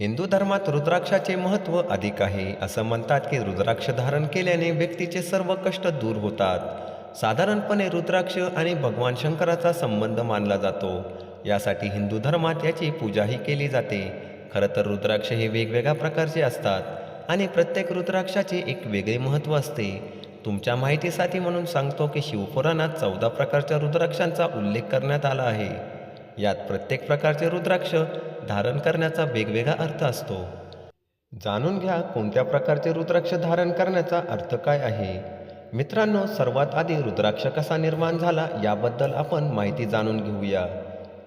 हिंदू धर्मात रुद्राक्षाचे महत्त्व अधिक आहे असं म्हणतात की रुद्राक्ष धारण केल्याने व्यक्तीचे सर्व कष्ट दूर होतात. साधारणपणे रुद्राक्ष आणि भगवान शंकराचा संबंध मानला जातो. यासाठी हिंदू धर्मात याची पूजाही केली जाते. खरं तर रुद्राक्ष हे वेगवेगळ्या प्रकारचे असतात आणि प्रत्येक रुद्राक्षाचे एक वेगळे महत्त्व असते. तुमच्या माहितीसाठी म्हणून सांगतो की शिवपुराणात चौदा प्रकारच्या रुद्राक्षांचा उल्लेख करण्यात आला आहे. यात प्रत्येक प्रकारचे रुद्राक्ष धारण करण्याचा वेगवेगळा अर्थ असतो. जाणून घ्या कोणत्या प्रकारचे रुद्राक्ष धारण करण्याचा अर्थ काय आहे. मित्रांनो सर्वात आधी रुद्राक्ष कसा निर्माण झाला याबद्दल आपण माहिती जाणून घेऊया.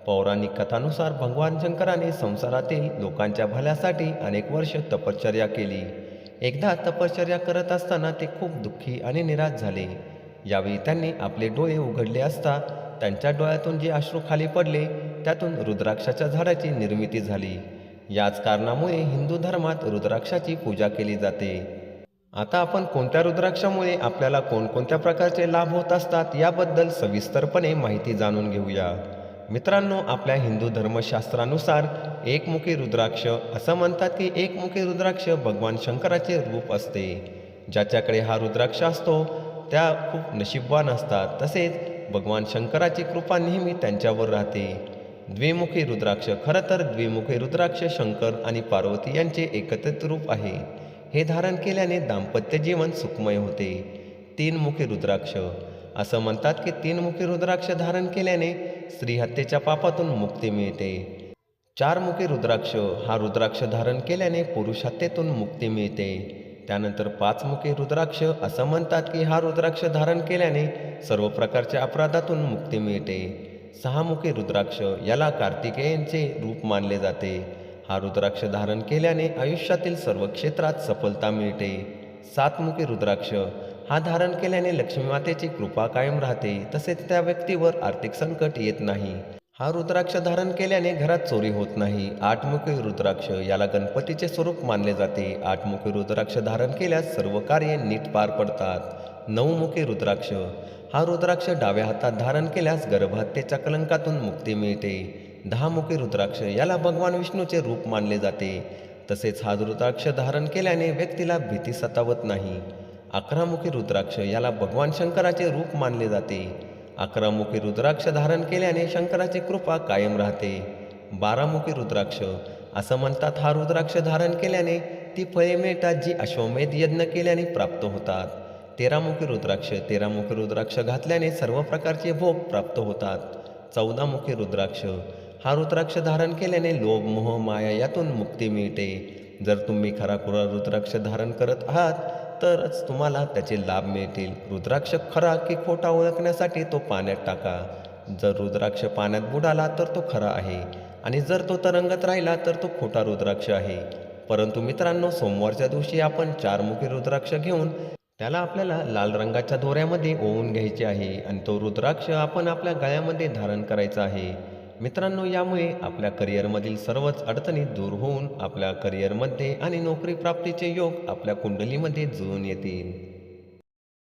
पौराणिक कथानुसार भगवान शंकराने संसारातील लोकांच्या भल्यासाठी अनेक वर्ष तपश्चर्या केली. एकदा तपश्चर्या करत असताना ते खूप दुःखी आणि निराश झाले. यावेळी त्यांनी आपले डोळे उघडले असता त्यांच्या डोळ्यातून जे अश्रू खाली पडले त्यातून रुद्राक्षाच्या झाडाची निर्मिती झाली. याच कारणामुळे हिंदू धर्मात रुद्राक्षाची पूजा केली जाते. आता आपण कोणत्या रुद्राक्षामुळे आपल्याला कोणकोणत्या प्रकारचे लाभ होत असतात याबद्दल सविस्तरपणे माहिती जाणून घेऊया. मित्रांनो आपल्या हिंदू धर्मशास्त्रानुसार एकमुखी रुद्राक्ष असं म्हणतात की एकमुखी रुद्राक्ष भगवान शंकराचे रूप असते. ज्याच्याकडे हा रुद्राक्ष असतो त्या खूप नशीबवान असतात. तसेच भगवान शंकराची कृपा नेहमी त्यांच्यावर राहते. द्विमुखी रुद्राक्ष. खरं तर द्विमुखी रुद्राक्ष शंकर आणि पार्वती यांचे एकत्रित रूप आहे. हे धारण केल्याने दाम्पत्य जीवन सुखमय होते. तीनमुखी रुद्राक्ष. असं म्हणतात की तीनमुखी रुद्राक्ष धारण केल्याने स्त्रीहत्येच्या पापातून मुक्ती मिळते. चारमुखी रुद्राक्ष. हा रुद्राक्ष धारण केल्याने पुरुष हत्येतून मुक्ती मिळते. त्यानंतर पाचमुखी रुद्राक्ष असं म्हणतात की हा रुद्राक्ष धारण केल्याने सर्व प्रकारच्या अपराधातून मुक्ती मिळते. सहामुखी रुद्राक्ष याला कार्तिकेयांचे रूप मानले जाते. हा रुद्राक्ष धारण केल्याने आयुष्यातील सर्व क्षेत्रात सफलता मिळते. सातमुखी रुद्राक्ष हा धारण केल्याने लक्ष्मी मातेची कृपा कायम राहते तसेच त्या व्यक्तीवर आर्थिक संकट येत नाही. हा रुद्राक्ष धारण केल्याने घरात चोरी होत नाही. आठमुखी रुद्राक्ष याला गणपतीचे स्वरूप मानले जाते. आठमुखी रुद्राक्ष धारण केल्यास सर्व कार्ये नीट पार पडतात. नऊमुखी रुद्राक्ष. हा रुद्राक्ष डाव्या हातात धारण केल्यास गर्भहत्येच्या कलंकातून मुक्ती मिळते. दहामुखी रुद्राक्ष याला भगवान विष्णूचे रूप मानले जाते. तसेच हा रुद्राक्ष धारण केल्याने व्यक्तीला भीती सतावत नाही. अकरामुखी रुद्राक्ष याला भगवान शंकराचे रूप मानले जाते. अकरामुखी रुद्राक्ष धारण केल्याने शंकराची कृपा कायम राहते. बारामुखी रुद्राक्ष असं म्हणतात हा रुद्राक्ष धारण केल्याने ती फळे मिळतात जी अश्वमेध यज्ञ केल्याने प्राप्त होतात. तेरामुखी रुद्राक्ष तेरामुखी रुद्राक्ष घातल्याने सर्व प्रकारचे भोग प्राप्त होतात. चौदामुखी रुद्राक्ष हा रुद्राक्ष धारण केल्याने लोभ मोह माया यातून मुक्ती मिळते. जर तुम्ही खराखुरा रुद्राक्ष धारण करत आहात तरच तुम्हाला त्याचे लाभ मिळतील. रुद्राक्ष खरा की खोटा ओळखण्यासाठी तो पाण्यात टाका. जर रुद्राक्ष पाण्यात बुडाला तर तो खरा आहे. आणि जर तो तरंगत राहिला तर तो खोटा रुद्राक्ष आहे. परंतु मित्रांनो सोमवारच्या दिवशी आपण चारमुखी रुद्राक्ष घेऊन त्याला आपल्याला लाल रंगाच्या दोऱ्यामध्ये ओवून घ्यायचे आहे. आणि तो रुद्राक्ष आपण आपल्या गळ्यामध्ये धारण करायचा आहे. मित्रांनो यामुळे आपल्या करिअरमधील सर्वच अडचणी दूर होऊन आपल्या करिअरमध्ये आणि नोकरी प्राप्तीचे योग आपल्या कुंडलीमध्ये जुळून येतील.